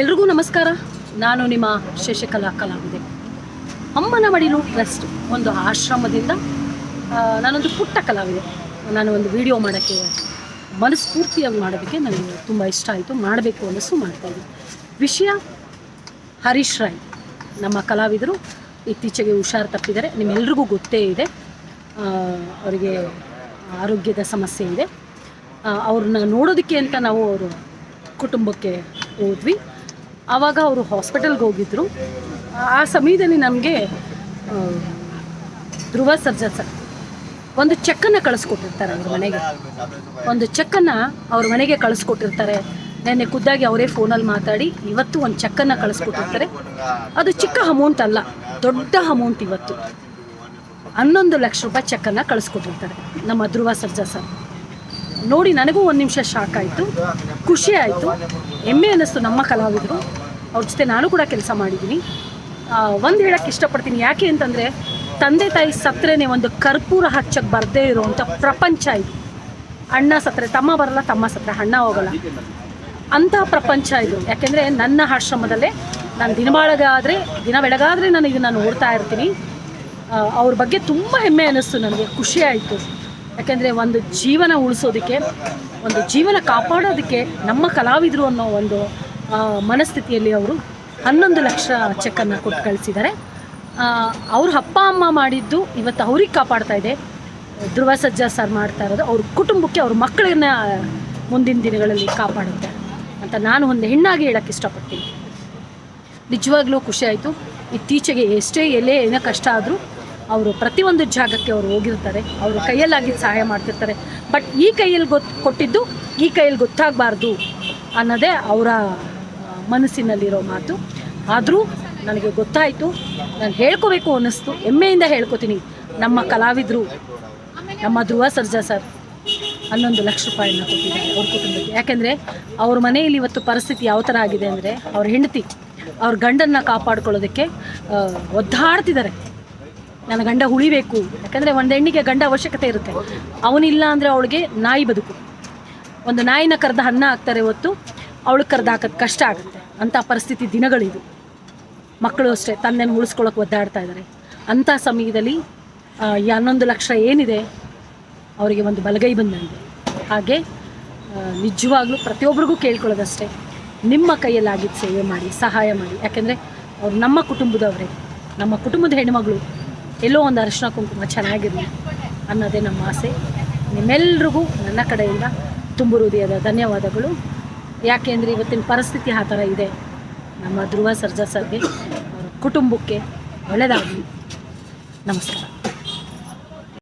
ಎಲ್ರಿಗೂ ನಮಸ್ಕಾರ. ನಾನು ನಿಮ್ಮ ಶಶಿಕಲಾ ಕಲಾವಿದೆ. ಅಮ್ಮನ ಮಡಿಲು ಟ್ರಸ್ಟ್ ಒಂದು ಆಶ್ರಮದಿಂದ ನಾನೊಂದು ಪುಟ್ಟ ಕಲಾವಿದೆ. ನಾನು ಒಂದು ವಿಡಿಯೋ ಮಾಡೋಕ್ಕೆ ಮನಸ್ಫೂರ್ತಿಯಾಗಿ ಮಾಡೋದಕ್ಕೆ ನನಗೆ ತುಂಬ ಇಷ್ಟ ಆಯಿತು. ಮಾಡಬೇಕು ಅನ್ನಿಸು ಮಾಡ್ತಾಯಿದ್ದೆ ವಿಷಯ ಹರೀಶ್ ರಾಯ್, ನಮ್ಮ ಕಲಾವಿದರು. ಇತ್ತೀಚೆಗೆ ಹುಷಾರು ತಪ್ಪಿದ್ದಾರೆ. ನಿಮ್ಮೆಲ್ರಿಗೂ ಗೊತ್ತೇ ಇದೆ. ಅವರಿಗೆ ಆರೋಗ್ಯದ ಸಮಸ್ಯೆ ಇದೆ. ಅವ್ರನ್ನ ನೋಡೋದಕ್ಕೆ ಅಂತ ನಾವು ಅವರು ಕುಟುಂಬಕ್ಕೆ ಹೋದ್ವಿ. ಆವಾಗ ಅವರು ಹಾಸ್ಪಿಟಲ್ಗೆ ಹೋಗಿದ್ದರು ಆ ಸಮಯದಲ್ಲಿ ನಮಗೆ ಧ್ರುವ ಸರ್ಜಾ ಸರ್, ಒಂದು ಚೆಕ್ಕನ್ನು ಕಳಿಸ್ಕೊಟ್ಟಿರ್ತಾರೆ ಅವ್ರ ಮನೆಗೆ. ಒಂದು ಚೆಕ್ಕನ್ನು ಅವ್ರ ಮನೆಗೆ ಕಳಿಸ್ಕೊಟ್ಟಿರ್ತಾರೆ. ನೆನ್ನೆ ಖುದ್ದಾಗಿ ಅವರೇ ಫೋನಲ್ಲಿ ಮಾತಾಡಿ, ಇವತ್ತು ಒಂದು ಚೆಕ್ಕನ್ನು ಕಳಿಸ್ಕೊಟ್ಟಿರ್ತಾರೆ. ಅದು ಚಿಕ್ಕ ಅಮೌಂಟ್ ಅಲ್ಲ, ದೊಡ್ಡ ಅಮೌಂಟ್ ಇವತ್ತು. ಹನ್ನೊಂದು ಲಕ್ಷ ರೂಪಾಯಿ ಚೆಕ್ಕನ್ನು ಕಳಿಸ್ಕೊಟ್ಟಿರ್ತಾರೆ ನಮ್ಮ ಧ್ರುವ ಸರ್ಜಾ ಸರ್. ನೋಡಿ, ನನಗೂ ಒಂದು ನಿಮಿಷ ಶಾಕ್ ಆಯಿತು, ಖುಷಿ ಆಯಿತು, ಹೆಮ್ಮೆ ಅನ್ನಿಸ್ತು ನಮ್ಮ ಕಲಾವಿದರು. ಅವ್ರ ಜೊತೆ ನಾನು ಕೂಡ ಕೆಲಸ ಮಾಡಿದ್ದೀನಿ. ಒಂದು ಹೇಳಕ್ಕೆ ಇಷ್ಟಪಡ್ತೀನಿ. ಯಾಕೆ ಅಂತಂದರೆ, ತಂದೆ ತಾಯಿ ಸತ್ರೆನೇ ಒಂದು ಕರ್ಪೂರ ಹಚ್ಚಕ್ಕೆ ಬರದೇ ಇರುವಂಥ ಪ್ರಪಂಚ ಇದು. ಅಣ್ಣ ಸತ್ರೆ, ತಮ್ಮ ಬರಲ್ಲ, ತಮ್ಮ ಸತ್ರೆ, ಅಣ್ಣ ಹೋಗಲ್ಲ. ಅಂತಹ ಪ್ರಪಂಚ ಇದು. ಯಾಕೆಂದರೆ ನನ್ನ ಆಶ್ರಮದಲ್ಲೇ ನಾನು ದಿನಬಾಳಗಾದರೆ, ದಿನ ಬೆಳಗಾದರೆ ನಾನು ಇದನ್ನು ನೋಡ್ತಾ ಇರ್ತೀನಿ. ಅವ್ರ ಬಗ್ಗೆ ತುಂಬ ಹೆಮ್ಮೆ ಅನ್ನಿಸ್ತು ನನಗೆ, ಖುಷಿ ಆಯಿತು. ಯಾಕೆಂದರೆ ಒಂದು ಜೀವನ ಉಳಿಸೋದಕ್ಕೆ, ಒಂದು ಜೀವನ ಕಾಪಾಡೋದಕ್ಕೆ ನಮ್ಮ ಕಲಾವಿದರು ಅನ್ನೋ ಒಂದು ಮನಸ್ಥಿತಿಯಲ್ಲಿ ಅವರು ಹನ್ನೊಂದು ಲಕ್ಷ ಚೆಕ್ಕನ್ನು ಕೊಟ್ಟು ಕಳಿಸಿದ್ದಾರೆ. ಅವ್ರ ಅಪ್ಪ, ಅಮ್ಮ ಮಾಡಿದ್ದು ಇವತ್ತು ಅವ್ರಿಗೆ ಕಾಪಾಡ್ತಾ ಇದೆ. ಧ್ರುವ ಸಜ್ಜಾ ಸರ್ ಮಾಡ್ತಾ ಇರೋದು. ಅವ್ರ ಕುಟುಂಬಕ್ಕೆ ಅವ್ರ ಮಕ್ಕಳನ್ನ ಮುಂದಿನ ದಿನಗಳಲ್ಲಿ ಕಾಪಾಡುತ್ತೆ ಅಂತ ನಾನು ಒಂದು ಹೆಣ್ಣಾಗಿ ಹೇಳೋಕ್ಕೆ ಇಷ್ಟಪಡ್ತೀನಿ. ನಿಜವಾಗ್ಲೂ ಖುಷಿ ಆಯಿತು. ಇತ್ತೀಚೆಗೆ ಎಷ್ಟೇ ಎಲೆ ಏನೋ ಕಷ್ಟ ಆದರೂ ಅವರು ಪ್ರತಿಯೊಂದು ಜಾಗಕ್ಕೆ ಅವರು ಹೋಗಿರ್ತಾರೆ. ಅವರು ಕೈಯಲ್ಲಾಗಿ ಸಹಾಯ ಮಾಡ್ತಿರ್ತಾರೆ. ಬಟ್ ಈ ಕೈಯಲ್ಲಿ ಗೊತ್ತು ಕೊಟ್ಟಿದ್ದು ಈ ಕೈಯಲ್ಲಿ ಗೊತ್ತಾಗಬಾರ್ದು ಅನ್ನೋದೇ ಅವರ ಮನಸ್ಸಿನಲ್ಲಿರೋ ಮಾತು. ಆದರೂ ನನಗೆ ಗೊತ್ತಾಯಿತು, ನಾನು ಹೇಳ್ಕೋಬೇಕು ಅನ್ನಿಸ್ತು. ಹೆಮ್ಮೆಯಿಂದ ಹೇಳ್ಕೊತೀನಿ. ನಮ್ಮ ಕಲಾವಿದರು, ನಮ್ಮ ಧ್ರುವ ಸರ್ಜಾ ಸರ್ ಹನ್ನೊಂದು ಲಕ್ಷ ರೂಪಾಯಿನ ಕೊಟ್ಟಿದ್ದಾರೆ ಅವ್ರ ಕುಟುಂಬಕ್ಕೆ. ಯಾಕೆಂದರೆ ಅವ್ರ ಮನೆಯಲ್ಲಿ ಇವತ್ತು ಪರಿಸ್ಥಿತಿ ಯಾವ ಥರ ಆಗಿದೆ ಅಂದರೆ ಅವ್ರ ಹೆಂಡತಿ, ಅವ್ರ ಗಂಡನ್ನು ಕಾಪಾಡ್ಕೊಳ್ಳೋದಕ್ಕೆ ಒದ್ದಾಡ್ತಿದ್ದಾರೆ. ನನ್ನ ಗಂಡ ಉಳಿಬೇಕು. ಯಾಕಂದರೆ ಒಂದು ಹೆಣ್ಣಿಗೆ ಗಂಡ ಅವಶ್ಯಕತೆ ಇರುತ್ತೆ. ಅವನಿಲ್ಲ ಅಂದರೆ ಅವಳಿಗೆ ನಾಯಿ ಬದುಕು. ಒಂದು ನಾಯಿನ ಕರೆದ ಅನ್ನ ಹಾಕ್ತಾರೆ ಇವತ್ತು ಅವಳು ಕರೆದು ಹಾಕೋದು ಕಷ್ಟ ಆಗುತ್ತೆ. ಅಂಥ ಪರಿಸ್ಥಿತಿ ದಿನಗಳಿದು. ಮಕ್ಕಳು ಅಷ್ಟೇ, ತಂದೆನ ಉಳಿಸ್ಕೊಳ್ಳೋಕೆ ಒದ್ದಾಡ್ತಾ ಇದ್ದಾರೆ ಅಂಥ ಸಮಯದಲ್ಲಿ ಈ ಹನ್ನೊಂದು ಲಕ್ಷ ಏನಿದೆ, ಅವರಿಗೆ ಒಂದು ಬಲಗೈ ಬಂದಂತೆ. ಹಾಗೆ ನಿಜವಾಗ್ಲೂ ಪ್ರತಿಯೊಬ್ಬರಿಗೂ ಕೇಳ್ಕೊಳ್ಳೋದಷ್ಟೇ, ನಿಮ್ಮ ಕೈಯಲ್ಲಾಗಿದ್ದು ಸೇವೆ ಮಾಡಿ, ಸಹಾಯ ಮಾಡಿ. ಯಾಕೆಂದರೆ, ಅವ್ರು ನಮ್ಮ ಕುಟುಂಬದವರೇ. ನಮ್ಮ ಕುಟುಂಬದ ಹೆಣ್ಮಗಳು ಎಲ್ಲೋ ಒಂದು ಅರಿಶಿನ ಕುಂಕುಮ ಚೆನ್ನಾಗಿರಲಿ ಅನ್ನೋದೇ ನಮ್ಮ ಆಸೆ. ನಿಮ್ಮೆಲ್ರಿಗೂ ನನ್ನ ಕಡೆಯಿಂದ ತುಂಬು ಹೃದಯದ ಧನ್ಯವಾದಗಳು. ಯಾಕೆ ಅಂದರೆ ಇವತ್ತಿನ ಪರಿಸ್ಥಿತಿ ಆ ಥರ ಇದೆ. ನಮ್ಮ ಧ್ರುವ ಸರ್ಜಾ ಸರ್ಗೆ ಕುಟುಂಬಕ್ಕೆ ಒಳ್ಳೆಯದಾಗಲಿ. ನಮಸ್ಕಾರ.